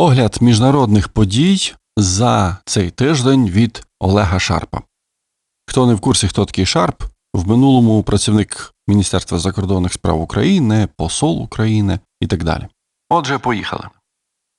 Огляд міжнародних подій за цей тиждень від Олега Шарпа. Хто не в курсі, хто такий Шарп, в минулому працівник Міністерства закордонних справ України, посол України і так далі. Отже, поїхали.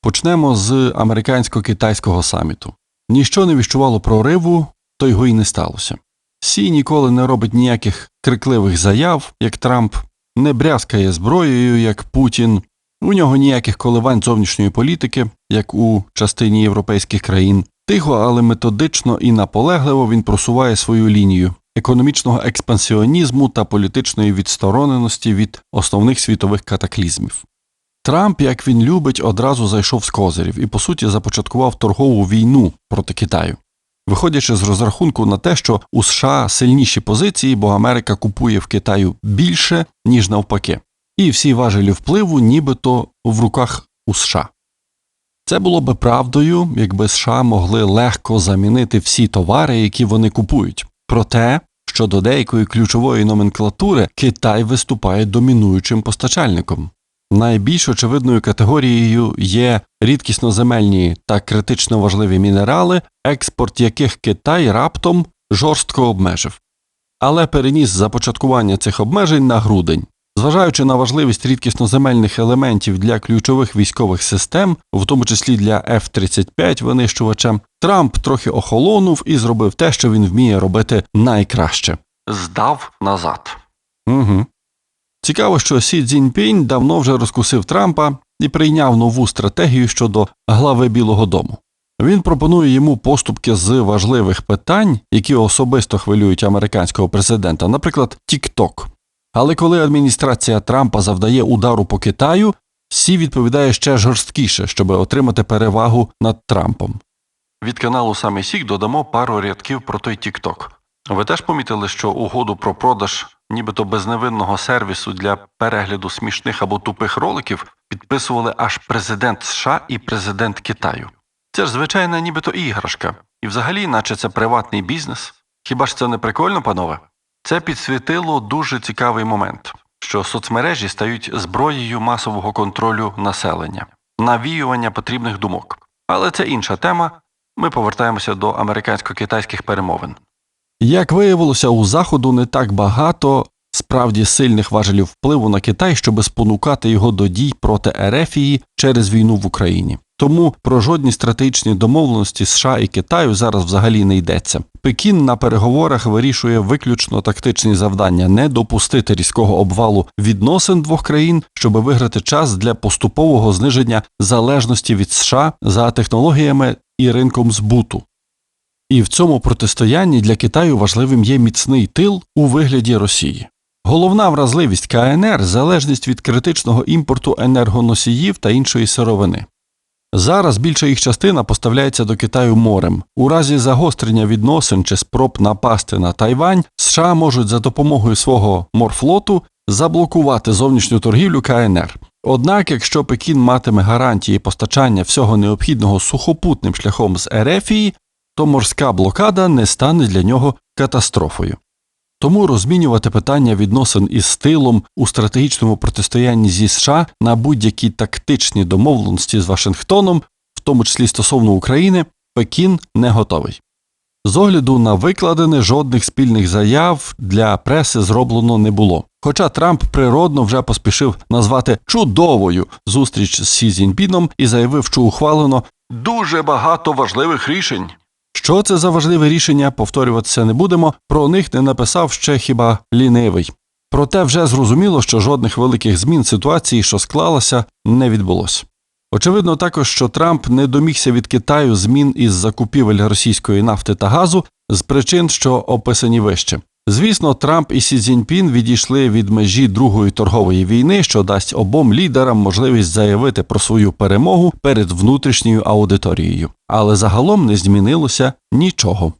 Почнемо з американсько-китайського саміту. Ніщо не віщувало прориву, то його й не сталося. Сі ніколи не робить ніяких крикливих заяв, як Трамп, не брязкає зброєю, як Путін. У нього ніяких коливань зовнішньої політики, як у частині європейських країн. Тихо, але методично і наполегливо він просуває свою лінію економічного експансіонізму та політичної відстороненості від основних світових катаклізмів. Трамп, як він любить, одразу зайшов з козирів і, по суті, започаткував торгову війну проти Китаю, виходячи з розрахунку на те, що у США сильніші позиції, бо Америка купує в Китаю більше, ніж навпаки, і всі важелі впливу нібито в руках у США. Це було би правдою, якби США могли легко замінити всі товари, які вони купують. Проте, щодо деякої ключової номенклатури, Китай виступає домінуючим постачальником. Найбільш очевидною категорією є рідкісноземельні та критично важливі мінерали, експорт яких Китай раптом жорстко обмежив, але переніс започаткування цих обмежень на грудень. Зважаючи на важливість рідкісноземельних елементів для ключових військових систем, в тому числі для F-35 винищувача, Трамп трохи охолонув і зробив те, що він вміє робити найкраще здав назад. Угу. Цікаво, що Сі Цзіньпінь давно вже розкусив Трампа і прийняв нову стратегію щодо глави Білого Дому. Він пропонує йому поступки з важливих питань, які особисто хвилюють американського президента, наприклад, TikTok. Але коли адміністрація Трампа завдає удару по Китаю, Сі відповідає ще жорсткіше, щоб отримати перевагу над Трампом. Від каналу Саме Сік додамо пару рядків про той TikTok. Ви теж помітили, що угоду про продаж нібито безневинного сервісу для перегляду смішних або тупих роликів підписували аж президент США і президент Китаю. Це ж звичайна нібито іграшка, і взагалі, наче це приватний бізнес. Хіба ж це не прикольно, панове? Це підсвітило дуже цікавий момент, що соцмережі стають зброєю масового контролю населення, навіювання потрібних думок. Але це інша тема. Ми повертаємося до американсько-китайських перемовин. Як виявилося, у Заходу не так багато справді сильних важелів впливу на Китай, щоб спонукати його до дій проти Ерефії через війну в Україні. Тому про жодні стратегічні домовленості США і Китаю зараз взагалі не йдеться. Пекін на переговорах вирішує виключно тактичні завдання не допустити різкого обвалу відносин двох країн, щоб виграти час для поступового зниження залежності від США за технологіями і ринком збуту. І в цьому протистоянні для Китаю важливим є міцний тил у вигляді Росії. Головна вразливість КНР залежність від критичного імпорту енергоносіїв та іншої сировини. Зараз більша їх частина поставляється до Китаю морем. У разі загострення відносин чи спроб напасти на Тайвань, США можуть за допомогою свого морфлоту заблокувати зовнішню торгівлю КНР. Однак, якщо Пекін матиме гарантії постачання всього необхідного сухопутним шляхом з Ерефії, то морська блокада не стане для нього катастрофою. Тому розмінювати питання відносин із стилом у стратегічному протистоянні зі США на будь-які тактичні домовленості з Вашингтоном, в тому числі стосовно України, Пекін не готовий. З огляду на викладене жодних спільних заяв для преси зроблено не було. Хоча Трамп природно вже поспішив назвати чудовою зустріч з Сі Цзіньпіном і заявив, що ухвалено дуже багато важливих рішень. Що це за важливе рішення, повторюватися не будемо, про них не написав ще хіба лінивий. Проте вже зрозуміло, що жодних великих змін ситуації, що склалася, не відбулося. Очевидно також, що Трамп не домігся від Китаю змін із закупівель російської нафти та газу з причин, що описані вище. Звісно, Трамп і Сі Цзіньпін відійшли від межі другої торгової війни, що дасть обом лідерам можливість заявити про свою перемогу перед внутрішньою аудиторією, але загалом не змінилося нічого.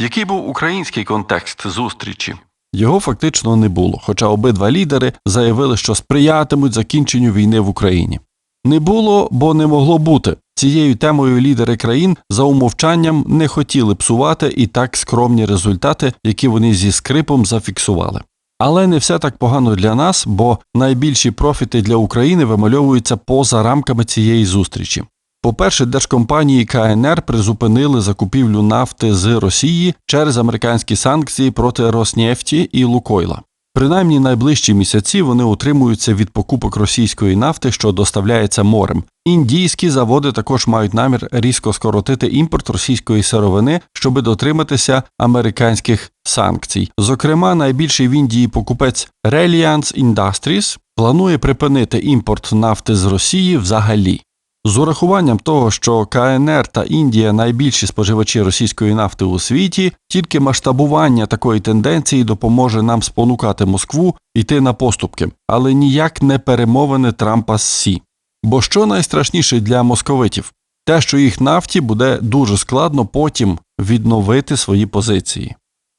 Який був український контекст зустрічі? Його фактично не було, хоча обидва лідери заявили, що сприятимуть закінченню війни в Україні. Не було, бо не могло бути. Цією темою лідери країн за умовчанням не хотіли псувати і так скромні результати, які вони зі скрипом зафіксували. Але не все так погано для нас, бо найбільші профіти для України вимальовуються поза рамками цієї зустрічі. По-перше, держкомпанії КНР призупинили закупівлю нафти з Росії через американські санкції проти Роснефті і Лукойла. Принаймні найближчі місяці вони утримуються від покупок російської нафти, що доставляється морем. Індійські заводи також мають намір різко скоротити імпорт російської сировини, щоби дотриматися американських санкцій. Зокрема, найбільший в Індії покупець Reliance Industries планує припинити імпорт нафти з Росії взагалі. З урахуванням того, що КНР та Індія найбільші споживачі російської нафти у світі, тільки масштабування такої тенденції допоможе нам спонукати Москву йти на поступки, але ніяк не перемовини Трампа з Сі. Бо що найстрашніше для московитів? Те, що їх нафті буде дуже складно потім відновити свої позиції.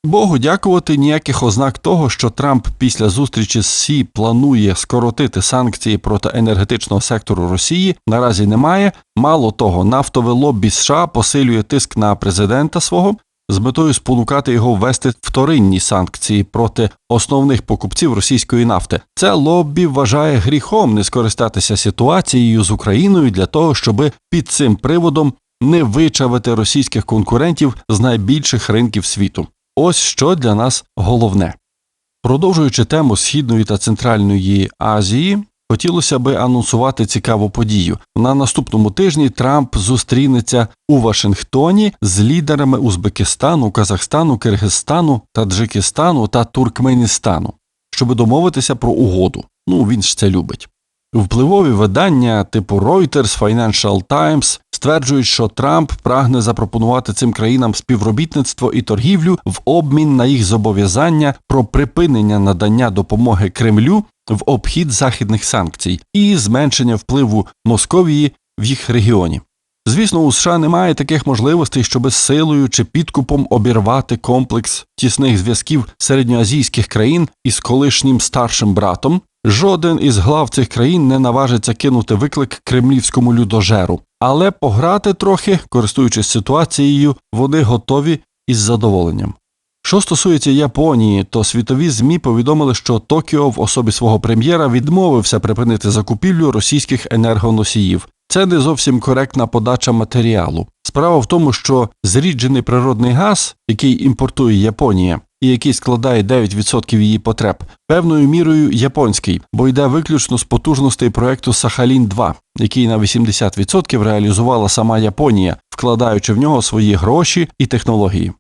Богу дякувати ніяких ознак того, що Трамп після зустрічі з Сі планує скоротити санкції проти енергетичного сектору Росії, наразі немає. Мало того, нафтове лоббі США посилює тиск на президента свого з метою спонукати його ввести вторинні санкції проти основних покупців російської нафти. Це лоббі вважає гріхом не скористатися ситуацією з Україною для того, щоб під цим приводом не вичавити російських конкурентів з найбільших ринків світу. Ось що для нас головне. Продовжуючи тему Східної та Центральної Азії, хотілося би анонсувати цікаву подію. На наступному тижні Трамп зустрінеться у Вашингтоні з лідерами Узбекистану, Казахстану, Киргизстану, Таджикистану та Туркменістану, щоб домовитися про угоду. Ну він ж це любить. Впливові видання типу Reuters, Financial Times стверджують, що Трамп прагне запропонувати цим країнам співробітництво і торгівлю в обмін на їх зобов'язання про припинення надання допомоги Кремлю в обхід західних санкцій і зменшення впливу Московії в їх регіоні. Звісно, у США немає таких можливостей, щоби силою чи підкупом обірвати комплекс тісних зв'язків середньоазійських країн із колишнім старшим братом. Жоден із глав цих країн не наважиться кинути виклик кремлівському людожеру, але пограти трохи, користуючись ситуацією, вони готові із задоволенням. Що стосується Японії, то світові ЗМІ повідомили, що Токіо в особі свого прем'єра відмовився припинити закупівлю російських енергоносіїв. Це не зовсім коректна подача матеріалу. Справа в тому, що зріджений природний газ, який імпортує Японія, і який складає 9% її потреб, певною мірою японський, бо йде виключно з потужностей проекту Сахалін 2 який на 80% реалізувала сама Японія, вкладаючи в нього свої гроші і технології.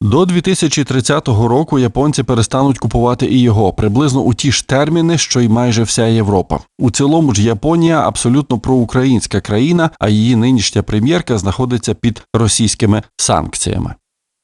До 2030 року японці перестануть купувати і його приблизно у ті ж терміни, що й майже вся Європа. У цілому ж Японія абсолютно проукраїнська країна, а її нинішня прем'єрка знаходиться під російськими санкціями.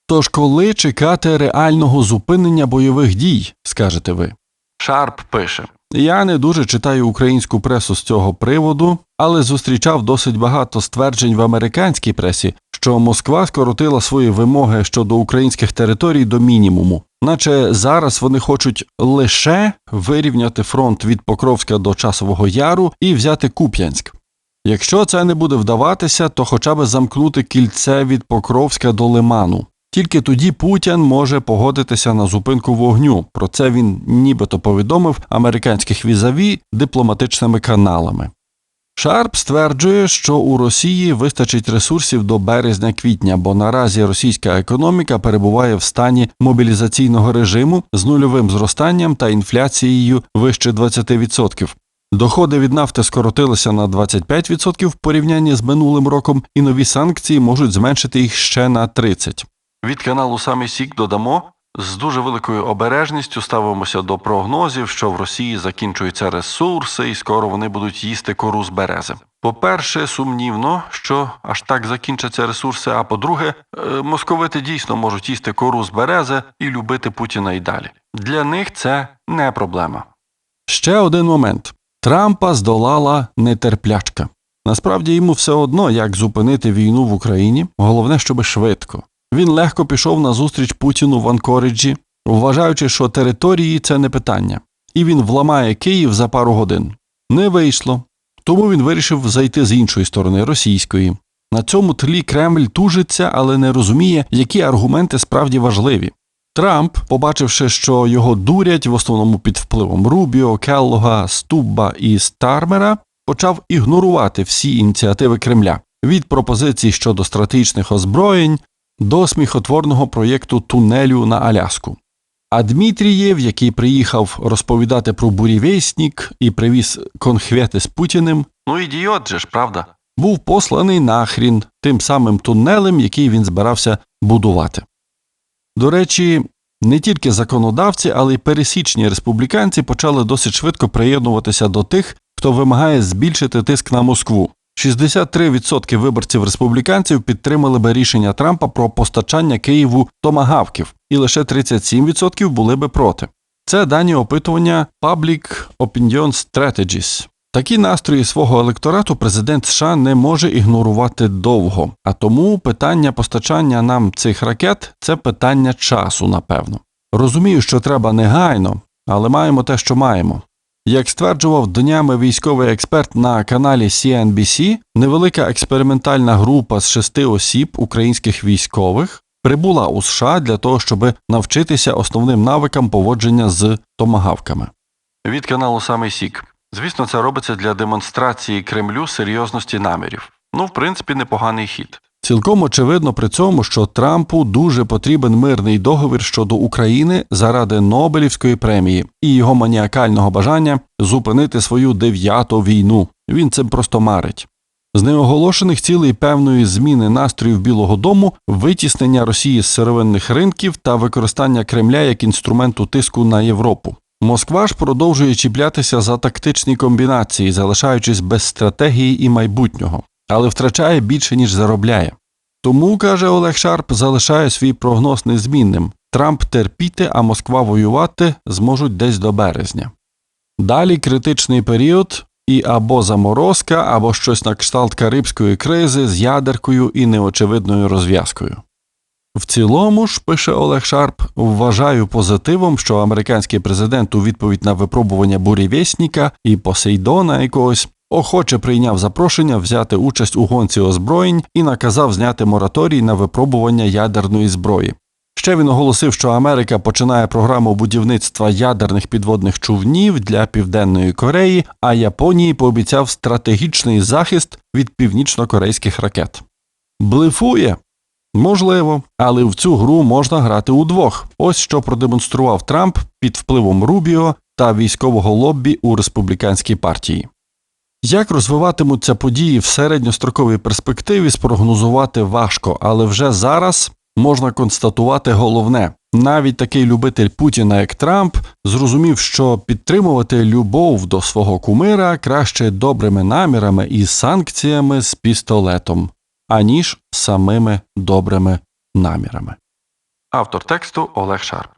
Тож коли чекати реального зупинення бойових дій, скажете ви? Шарп пише. Я не дуже читаю українську пресу з цього приводу, але зустрічав досить багато стверджень в американській пресі, що Москва скоротила свої вимоги щодо українських територій до мінімуму, наче зараз вони хочуть лише вирівняти фронт від Покровська до Часового Яру і взяти Куп'янськ. Якщо це не буде вдаватися, то хоча б замкнути кільце від Покровська до Лиману. Тільки тоді Путін може погодитися на зупинку вогню. Про це він нібито повідомив американських візаві дипломатичними каналами. Шарп стверджує, що у Росії вистачить ресурсів до березня-квітня, бо наразі російська економіка перебуває в стані мобілізаційного режиму з нульовим зростанням та інфляцією вище 20%. Доходи від нафти скоротилися на 25% в порівнянні з минулим роком, і нові санкції можуть зменшити їх ще на 30%. Від каналу Самий Сік додамо. З дуже великою обережністю ставимося до прогнозів, що в Росії закінчуються ресурси, і скоро вони будуть їсти кору з берези. По-перше, сумнівно, що аж так закінчаться ресурси. А по-друге, е, московити дійсно можуть їсти кору з берези і любити Путіна і далі. Для них це не проблема. Ще один момент: Трампа здолала нетерплячка. Насправді йому все одно, як зупинити війну в Україні, головне, щоб швидко. Він легко пішов на зустріч Путіну в Анкориджі, вважаючи, що території це не питання, і він вламає Київ за пару годин. Не вийшло. Тому він вирішив зайти з іншої сторони російської. На цьому тлі Кремль тужиться, але не розуміє, які аргументи справді важливі. Трамп, побачивши, що його дурять в основному під впливом Рубіо, Келлога, Стубба і Стармера, почав ігнорувати всі ініціативи Кремля. від пропозицій щодо стратегічних озброєнь до сміхотворного проєкту тунелю на Аляску. А Дмитрієв, який приїхав розповідати про бурєвєснік і привіз конхвети з Путіним, ну ідіот же ж, правда, був посланий нахрін тим самим тунелем, який він збирався будувати. До речі, не тільки законодавці, але й пересічні республіканці почали досить швидко приєднуватися до тих, хто вимагає збільшити тиск на Москву. 63% виборців республіканців підтримали би рішення Трампа про постачання Києву томагавків, і лише 37% були би проти. Це дані опитування Public Opinion Strategies. Такі настрої свого електорату президент США не може ігнорувати довго, а тому питання постачання нам цих ракет це питання часу, напевно. Розумію, що треба негайно, але маємо те, що маємо. Як стверджував днями військовий експерт на каналі CNBC, невелика експериментальна група з шести осіб українських військових прибула у США для того, щоб навчитися основним навикам поводження з томагавками. Від каналу Самий Сік. Звісно, це робиться для демонстрації Кремлю серйозності намірів. Ну, в принципі, непоганий хід. Цілком очевидно при цьому, що Трампу дуже потрібен мирний договір щодо України заради Нобелівської премії і його маніакального бажання зупинити свою дев'яту війну. Він цим просто марить. З неоголошених цілей певної зміни настроїв Білого Дому, витіснення Росії з сировинних ринків та використання Кремля як інструменту тиску на Європу. Москва ж продовжує чіплятися за тактичні комбінації, залишаючись без стратегії і майбутнього, але втрачає більше ніж заробляє. Тому, каже Олег Шарп, залишає свій прогноз незмінним Трамп терпіти, а Москва воювати зможуть десь до березня. Далі критичний період і або заморозка, або щось на кшталт карибської кризи з ядеркою і неочевидною розв'язкою. В цілому ж, пише Олег Шарп, вважаю позитивом, що американський президент у відповідь на випробування бурєвєсника і Посейдона якогось охоче прийняв запрошення взяти участь у гонці озброєнь і наказав зняти мораторій на випробування ядерної зброї. Ще він оголосив, що Америка починає програму будівництва ядерних підводних човнів для Південної Кореї, а Японії пообіцяв стратегічний захист від північно-корейських ракет. Блифує? Можливо, але в цю гру можна грати удвох. Ось що продемонстрував Трамп під впливом Рубіо та військового лоббі у республіканській партії. Як розвиватимуться події в середньостроковій перспективі, спрогнозувати важко, але вже зараз можна констатувати головне. Навіть такий любитель Путіна, як Трамп, зрозумів, що підтримувати любов до свого кумира краще добрими намірами і санкціями з пістолетом, аніж самими добрими намірами. Автор тексту Олег Шарп